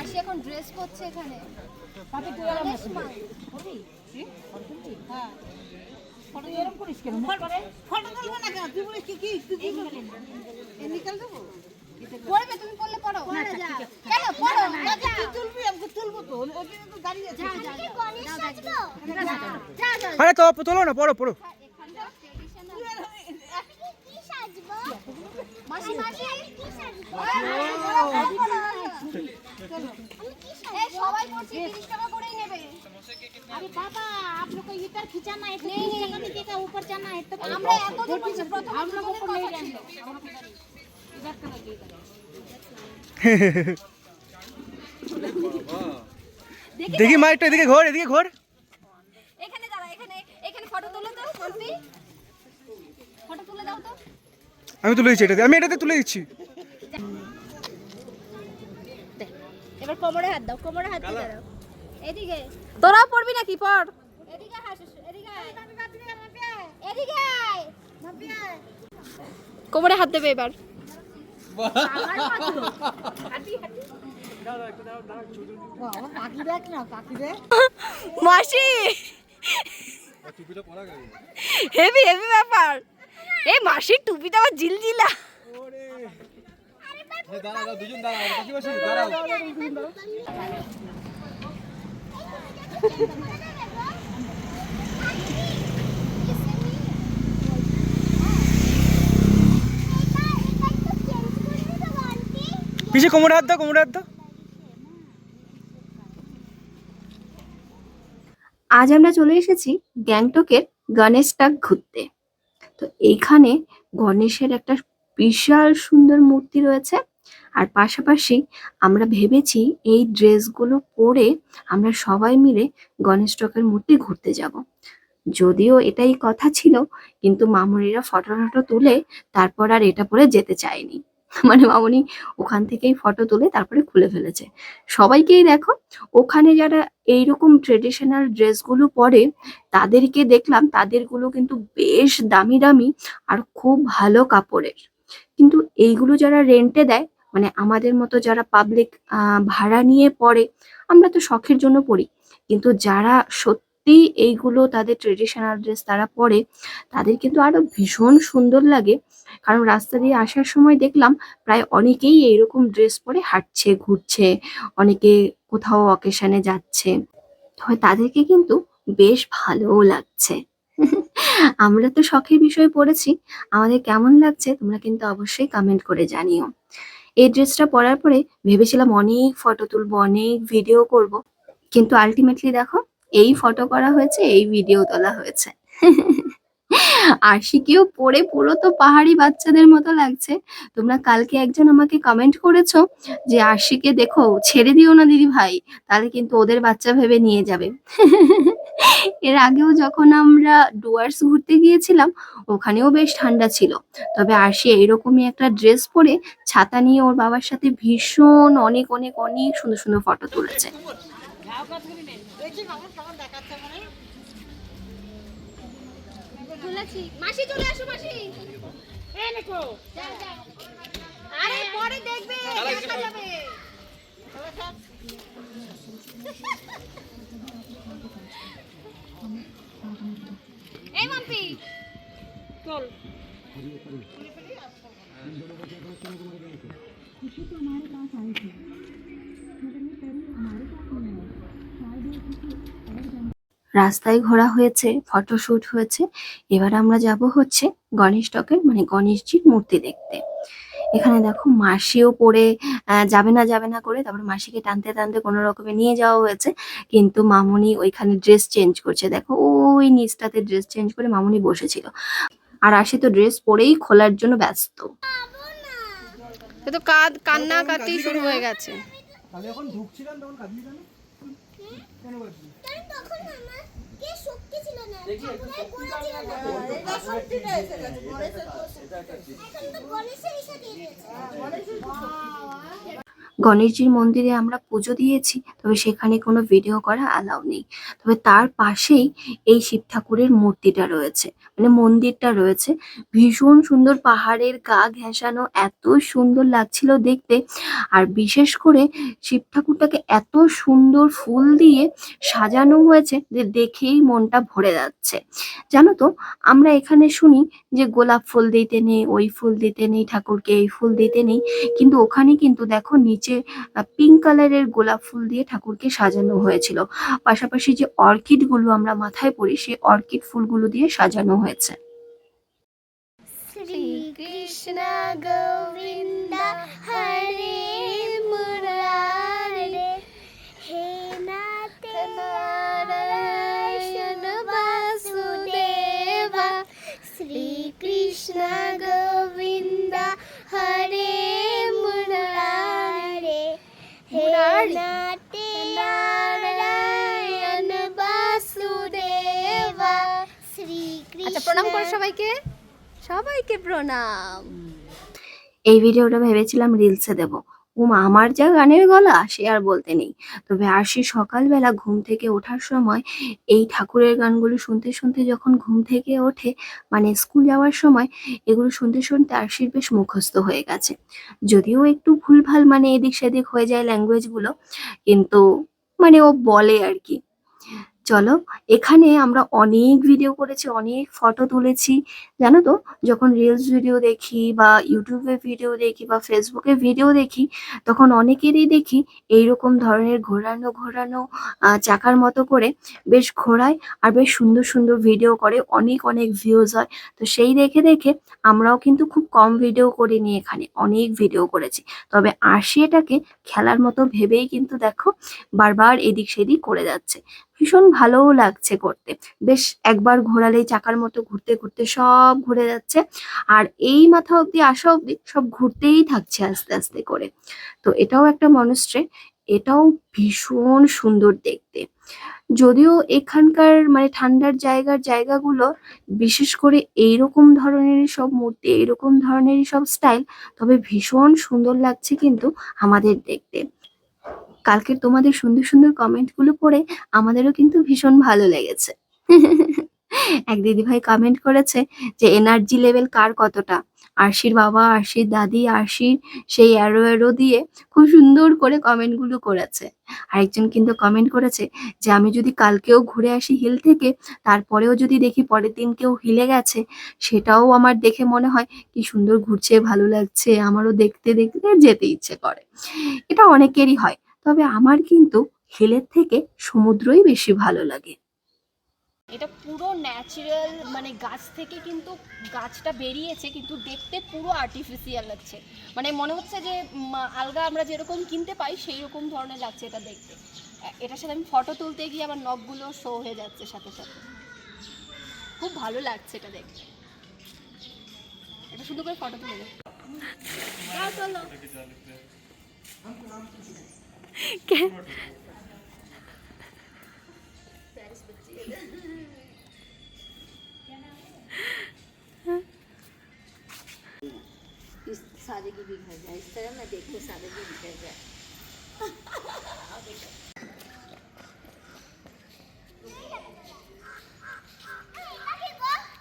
মাসি এখন ড্রেস করছে এখানে। গণেশ মা। পড়বে তুমি পড়লে পড়ো কেন? পড়ো যা, যা। যা, যা, যা। যা, যা। আরে তো তোলো না পড়ো পড়ো। traditional- মাসি। মাসি এই সবাই পড়ছে তিরিশ টাকা করেই নেবে अरे बाबा आप लोग को इधर खिंचाना है तो तीस जगह नीचे ऊपर जाना है तो আমরা এতদিন বলছি প্রথম हम लोगों को কথা नहीं ছিল। रहने इधर करोगे इधर দেখি মা একটু এদিকে ঘোর এদিকে ঘোর এখানে দাঁড়া এখানে এখানে ফটো তুলে দাও মাম্পি ফটো তুলে দাও তো আমি তুলে দিচ্ছি এটাতে আমি এটাতে তুলে দিচ্ছি কোমরে হাত দাও কোমরে হাত দিয়ে দাও এদিকে। তোরাও পড়বি নাকি? পড়। এদিকে হাস এদিকে এদিকে কোমরে হাত দেবে এবার। মাসি। হেভি হেভি ব্যাপার। এই মাসির টুপিটা আবার জিলজিলা পিছে কোমরে হাত দাও কোমরে হাত দাও। আজ আমরা চলে এসেছি গ্যাংটকের গণেশ টাক ঘুরতে। তো এইখানে গণেশের একটা বিশাল সুন্দর মূর্তি রয়েছে। আর পাশাপাশি আমরা ভেবেছি এই ড্রেসগুলো পরে আমরা সবাই মিলে গণেশ টকের মূর্তি ঘুরতে যাব। যদিও এটাই কথা ছিল, কিন্তু মামুনিরা ফটো টটো তুলে তারপর আর এটা পরে যেতে চায়নি। মানে মামুনি ওখান থেকেই ফটো তুলে তারপরে খুলে ফেলেছে। সবাইকেই দেখো, ওখানে যারা এইরকম ট্রেডিশনাল ড্রেসগুলো পরে, তাদেরকে দেখলাম, তাদেরগুলো কিন্তু বেশ দামি দামি আর খুব ভালো কাপড়ের। কিন্তু এইগুলো যারা রেন্টে দেয় মানে আমাদের মতো যারা পাবলিক ভাড়া নিয়ে পড়ে, আমরা তো শখের জন্য পড়ি। কিন্তু যারা সত্যি এইগুলো তাদের ট্রেডিশনাল ড্রেস তারা পরে তাদের কিন্তু আরও ভীষণ সুন্দর লাগে। কারণ রাস্তা দিয়ে আসার সময় দেখলাম প্রায় অনেকেই এইরকম ড্রেস পরে হাঁটছে, ঘুরছে, অনেকে কোথাও অকেশনে যাচ্ছে। তবে তাদেরকে কিন্তু বেশ ভালোও লাগছে। আমরা তো শখের বিষয়ে পড়েছি। আমাদের কেমন লাগছে তোমরা কিন্তু অবশ্যই কমেন্ট করে জানিও। এই ড্রেসটা পরার পরে ভেবেছিলাম অনেক ফটো তুলবো, অনেক ভিডিও করব। কিন্তু আলটিমেটলি দেখো, এই ফটো করা হয়েছে, এই ভিডিও তোলা হয়েছে। আশিকেও পরে পুরো তো পাহাড়ি বাচ্চাদের মতো লাগছে। তোমরা কালকে একজন আমাকে কমেন্ট করেছ যে, আশিকে দেখো, ছেড়ে দিও না দিদি ভাই তাহলে কিন্তু ওদের বাচ্চা ভেবে নিয়ে যাবে। এর আগেও যখন আমরা ডুয়ার্স ঘুরতে গিয়েছিলাম, ওখানেও বেশ ঠান্ডা ছিল। তবে আশি এইরকমই একটা ড্রেস পরে ছাতা নিয়ে ওর বাবার সাথে ভীষণ অনেক অনেক অনেক সুন্দর সুন্দর ফটো তুলেছে। আরে দেখবে। এই মাম্পি। রাস্তায় ঘোরা হয়েছে ফটোশুট হয়েছে। এবার আমরা যাব হচ্ছে গণেশ টকের মানে গণেশজির মূর্তি দেখতে। এখানে দেখো মাসিও পরে আহ, যাবে না যাবে না করে তারপর মাসিকে টানতে টানতে কোনো রকমে নিয়ে যাওয়া হয়েছে। কিন্তু মামুনি ওইখানে ড্রেস চেঞ্জ করছে। দেখো ওই নিচটাতে ড্রেস চেঞ্জ করে মামুনি বসেছিল। আর আশি তো ড্রেস পরেই খোলার জন্য ব্যস্ত। তো কাদ কান্না কাটি শুরু হয়ে গেছে। ঢুকছিলাম তখন কেন? কাঁদলি? গণেশজির মন্দিরে আমরা পুজো দিয়েছি, তবে সেখানে কোনো ভিডিও করা অ্যালাউ নেই। তবে তার পাশেই এই শিব ঠাকুরের মূর্তিটা রয়েছে মানে মন্দিরটা রয়েছে। ভীষণ সুন্দর পাহাড়ের গা ঘেঁষানো, এত সুন্দর লাগছিল দেখতে। আর বিশেষ করে শিব ঠাকুরটাকে এত সুন্দর ফুল দিয়ে সাজানো হয়েছে যে দেখেই মনটা ভরে যাচ্ছে। জানো তো, আমরা এখানে শুনি যে গোলাপ ফুল দিতে নেই, ওই ফুল দিতে নেই, ঠাকুরকে এই ফুল দিতে নেই। কিন্তু ওখানে কিন্তু দেখো নিচে পিঙ্ক কালারের গোলাপ ফুল দিয়ে ঠাকুরকে সাজানো হয়েছিল। পাশাপাশি যে অর্কিডগুলো আমরা মাথায় পরি সেই অর্কিড ফুলগুলো দিয়ে সাজানো হয়েছে। শ্রী কৃষ্ণ গোবিন্দ করো সবাইকে সবাইকে প্রণাম। এই ভিডিওটা ভেবেছিলাম রিলসে দেব। উমা, আমার যা গানের গলা, সে আর বলতে নেই। তবে আরশি সকালবেলা ঘুম থেকে ওঠার সময় এই ঠাকুরের গানগুলো শুনতে শুনতে যখন ঘুম থেকে ওঠে মানে স্কুল যাওয়ার সময়, এগুলো শুনতে শুনতে আরশির বেশ মুখস্থ হয়ে গেছে। যদিও একটু ভুলভাল মানে এদিক সেদিক হয়ে যায় ল্যাঙ্গুয়েজগুলো কিন্তু মানে ও বলে আর কি। চলো, এখানে আমরা অনেক ভিডিও করেছি, অনেক ফটো তুলেছি। জানো তো, যখন রিলস ভিডিও দেখি বা ইউটিউবে ভিডিও দেখি বা ফেসবুকে ভিডিও দেখি, তখন অনেকেরই দেখি এইরকম ধরনের ঘোরানো ঘোরানো চাকার মতো করে বেশ ঘোরায় আর বেশ সুন্দর সুন্দর ভিডিও করে, অনেক অনেক ভিউজ হয়। তো সেই দেখে দেখে আমরাও কিন্তু খুব কম ভিডিও করে করিনি এখানে, অনেক ভিডিও করেছি। তবে আশি এটাকে খেলার মতো ভেবেই কিন্তু দেখো বারবার এদিক সেদিক করে যাচ্ছে। ভীষণ ভালোও লাগছে করতে। বেশ একবার ঘোরালেই চাকার মতো ঘুরতে ঘুরতে সব ঘুরে যাচ্ছে। আর এই মাথা অব্দি আসা অব্দি সব ঘুরতেই থাকছে আস্তে আস্তে করে। তো এটাও একটা মনস্ট্রে এটাও ভীষণ সুন্দর দেখতে। যদিও এখানকার মানে ঠান্ডার জায়গার জায়গাগুলো বিশেষ করে এইরকম ধরনেরই সব মূর্তি, এইরকম ধরনেরই সব স্টাইল, তবে ভীষণ সুন্দর লাগছে কিন্তু আমাদের দেখতে। কালকের তোমাদের সুন্দর সুন্দর কমেন্টগুলো পড়ে আমাদেরও কিন্তু ভীষণ ভালো লেগেছে। এক দিদি ভাই কমেন্ট করেছে যে এনার্জি লেভেল কার কতটা? আরশির বাবা, আরশির দাদি, আরশির সেই অ্যারো অ্যারো দিয়ে খুব সুন্দর করে কমেন্টগুলো করেছে। আরেকজন কিন্তু কমেন্ট করেছে যে, আমি যদি কালকেও ঘুরে আসি হিল থেকে, তারপরেও যদি দেখি পরের দিন কেউ হিলে গেছে, সেটাও আমার দেখে মনে হয় কি সুন্দর ঘুরছে, ভালো লাগছে, আমারও দেখতে দেখতে যেতে ইচ্ছে করে। এটা অনেকেরই হয়। তবে আমার কিন্তু হিলের থেকে সমুদ্রই বেশি ভালো লাগে। এটা পুরো ন্যাচারাল মানে গাছ থেকে কিন্তু গাছটা বেরিয়েছে, কিন্তু দেখতে পুরো আর্টিফিশিয়াল লাগছে। মানে মনে হচ্ছে যে আলগা আমরা যেরকম কিনতে পাই সেই রকম ধরনের লাগছে এটা দেখতে। এটার সাথে আমি ফটো তুলতে গিয়ে আমার নখগুলো শো হয়ে যাচ্ছে সাথে সাথে। খুব ভালো লাগছে এটা দেখতে। এটা সুন্দর করে ফটো তুলে क्या सारे की बिगड़ जाए इस तरह मैं देखो सारे की बिगड़ जाए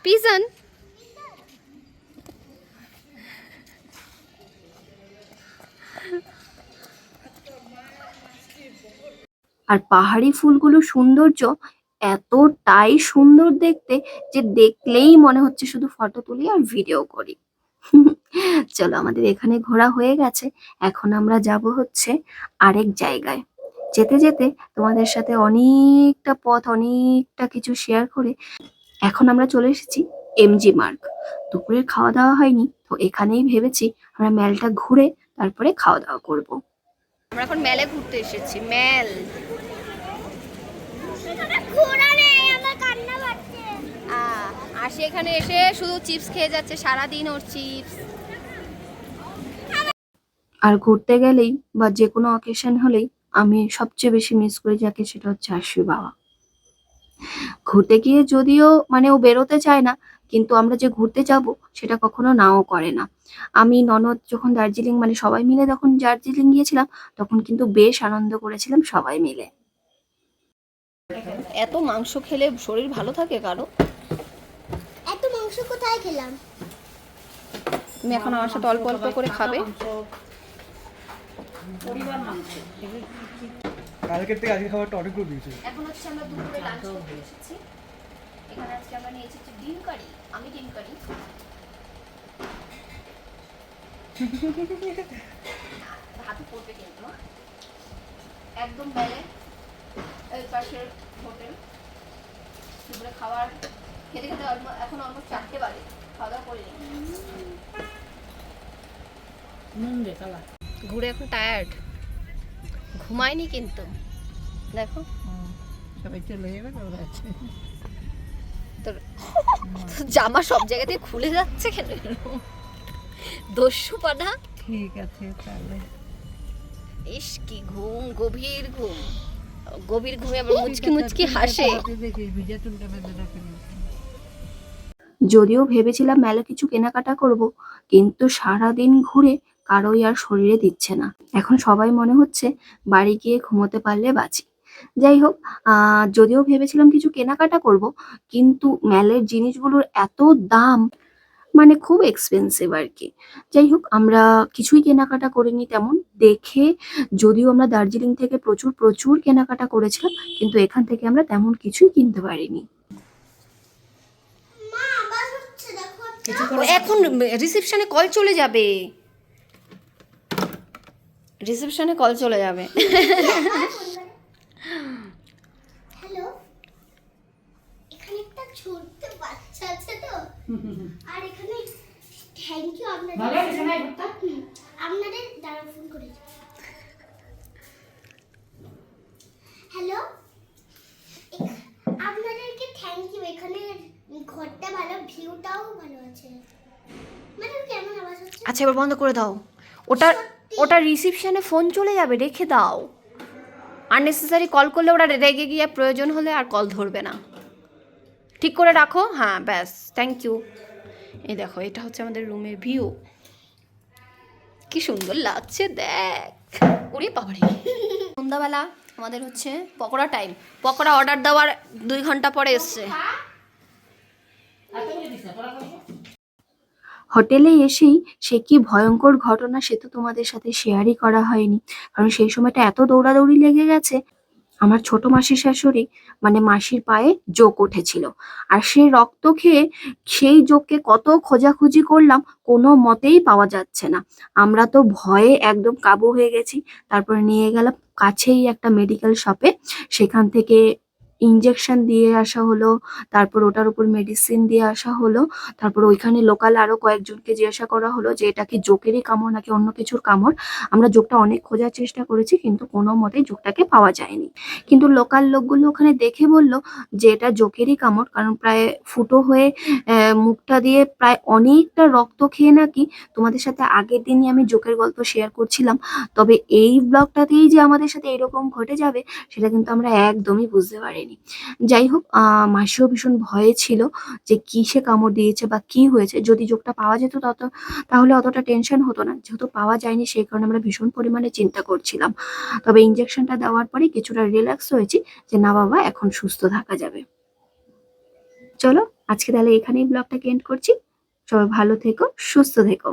Pisan. আর পাহাড়ি ফুলগুলোর সৌন্দর্য এতটাই সুন্দর দেখতে যে দেখলেই মনে হচ্ছে শুধু ফটো তুলি আর ভিডিও করি। চলো, আমাদের এখানে ঘোরা হয়ে গেছে। এখন আমরা যাব হচ্ছে আরেক জায়গায়। যেতে যেতে তোমাদের সাথে অনেকটা পথ, অনেকটা কিছু শেয়ার করে এখন আমরা চলে এসেছি এমজি মার্গ দুপুরের খাওয়া দাওয়া হয়নি, তো এখানেই ভেবেছি আমরা মেলটা ঘুরে তারপরে খাওয়া দাওয়া করব। আমরা এখন মেলে ঘুরতে এসেছি, মেল ঘোড়া নেই আমার কান্না পাচ্ছে আহ, এখানে এসে শুধু চিপস খেয়ে যাচ্ছে সারাদিন ওর চিপস। আর ঘুরতে গেলেই বা যে কোনো অকেশন হলেই আমি সবচেয়ে বেশি মিস করি যাকে সেটা হচ্ছে আশি বাবা। ঘুরতে গিয়ে যদিও মানে ও বেরোতে চায় না কিন্তু আমরা যে ঘুরতে যাব সেটা কখনো নাও করে না। আমি ননদ যখন দার্জিলিং মানে সবাই মিলে যখন দার্জিলিং গিয়েছিলাম তখন কিন্তু বেশ আনন্দ করেছিলাম সবাই মিলে। এত মাংস খেলে শরীর ভালো থাকে কারও? মাংস কোথায় খেলাম? তুমি এখন আমার সাথে অল্প অল্প করে খাবে। কালকের থেকে আজকে খাবারটা অনেকগুলো দিয়েছে। এখন হচ্ছে আমরা দুপুরে লাঞ্চ করতে এসেছি। এখানে আজকে আমরা নিয়ে এসেছি ডিম কারি। আমি ডিম কারি। হাতে পড়বে কিন্তু? একদম বেলে এই পাশের হোটেল দুপুরে খাবার খেতে খেতে এখন অলমোস্ট চারটে বাজে খাওয়া দাওয়া করে ঘুরে এখন টায়ার্ড ঘুমায়নি কিন্তু। দেখো। সবাই চলে যাবে তো ওরা আছে। তোর তোর জামা সব জায়গা থেকে খুলে যাচ্ছে কেন? দস্যু পানা। ঠিক আছে তাহলে। ইস কি ঘুম গভীর ঘুম। গভীর ঘুমে আবার মুচকি মুচকি হাসে। দেখি ভিজা চুলটা বেঁধে রাখেন যদিও ভেবেছিলাম মেলা কিছু কেনাকাটা করব, কিন্তু সারাদিন ঘুরে কারোই আর শরীরে দিচ্ছে না। এখন সবাই মনে হচ্ছে বাড়ি গিয়ে ঘুমোতে পারলে বাঁচি। যাই হোক যদিও ভেবেছিলাম কিছু কেনাকাটা করব, কিন্তু মেলের জিনিসগুলোর এত দাম মানে খুব এক্সপেন্সিভ আর কি। যাই হোক, আমরা কিছুই কেনাকাটা করিনি তেমন। দেখে যদিও আমরা দার্জিলিং থেকে প্রচুর প্রচুর কেনাকাটা করেছিলাম, কিন্তু এখান থেকে আমরা তেমন কিছুই কিনতে পারিনি মা আবার হচ্ছে দেখো এখন রিসেপশনে কল চলে যাবে। রিসেপশনে কল চলে যাবে। হ্যালো এখানে একটা ছোট্ট বাচ্চা আছে তো। আর এখানে থ্যাংক ইউ আপনাদের। হুম, আপনাদের দ্বারা ফোন করেছি হ্যালো আপনাদেরকে থ্যাংক ইউ এখানে ঘরটা ভালো ভিউটাও ভালো আছে। মানে কেমন আওয়াজ হচ্ছে? আচ্ছা এবার বন্ধ করে দাও। ওটা ওটা রিসেপশনে ফোন চলে যাবে রেখে দাও। আননেসেসারি কল করলে ওরা রেগে গিয়ে প্রয়োজন হলে আর কল ধরবে না। ঠিক করে রাখো? হ্যাঁ ব্যাস থ্যাংক ইউ এই দেখো এটা হচ্ছে আমাদের রুমের ভিউ কি সুন্দর লাগছে দেখ। ওরে বাবারে। সন্ধ্যাবেলা আমাদের হচ্ছে পকোড়া টাইম পকোড়া অর্ডার দেওয়ার দুই ঘণ্টা পরে এসছে। হোটেলে এসেই সে কি ভয়ঙ্কর ঘটনা সে তো তোমাদের সাথে শেয়ারই করা হয়নি। কারণ সেই সময়টা এত দৌড়াদৌড়ি লেগে গেছে, আমার ছোট মাসির শাশুড়ি মানে মাসির পায়ে জোক উঠেছিল। আর সেই রক্ত খেয়ে সেই জোককে কত খোঁজাখুঁজি করলাম, কোনো মতেই পাওয়া যাচ্ছে না। আমরা তো ভয়ে একদম কাবু হয়ে গেছি, তারপরে নিয়ে গেলাম কাছেই একটা মেডিকেল শপে। সেখান থেকে ইঞ্জেকশন দিয়ে আসা হলো, তারপর ওটার উপর মেডিসিন দিয়ে আসা হলো, তারপর ওইখানে লোকাল আরও কয়েকজনকে জিজ্ঞাসা করা হলো যে এটা কি জোকেরই কামড় নাকি অন্য কিছুর কামড়? আমরা জোকটা অনেক খোঁজার চেষ্টা করেছি কিন্তু কোনো মতেই জোকটাকে পাওয়া যায়নি। কিন্তু লোকাল লোকগুলো ওখানে দেখে বলল যে এটা জোকেরই কামড়, কারণ প্রায় ফুটো হয়ে মুখটা দিয়ে প্রায় অনেকটা রক্ত খেয়ে নাকি তোমাদের সাথে আগের দিনই আমি জোকের গল্প শেয়ার করছিলাম। তবে এই ব্লগটাতেই যে আমাদের সাথে এরকম ঘটে যাবে, সেটা কিন্তু আমরা একদমই বুঝতে পারিনি। যাই হোক মাসিও ভীষণ ভয়ে ছিল যে কিসে কামড় দিয়েছে বা কি হয়েছে। যদি যোগটা পাওয়া যেত তত তাহলে অতটা টেনশন হতো না। যেহেতু পাওয়া যায়নি, সেই কারণে আমরা ভীষণ পরিমাণে চিন্তা করছিলাম। তবে ইঞ্জেকশনটা দেওয়ার পরে কিছুটা রিল্যাক্স হয়েছি যে, না বাবা, এখন সুস্থ থাকা যাবে। চলো, আজকে তাহলে এখানেই ব্লগটাকে এন্ড করছি। সবাই ভালো থেকো, সুস্থ থেকো।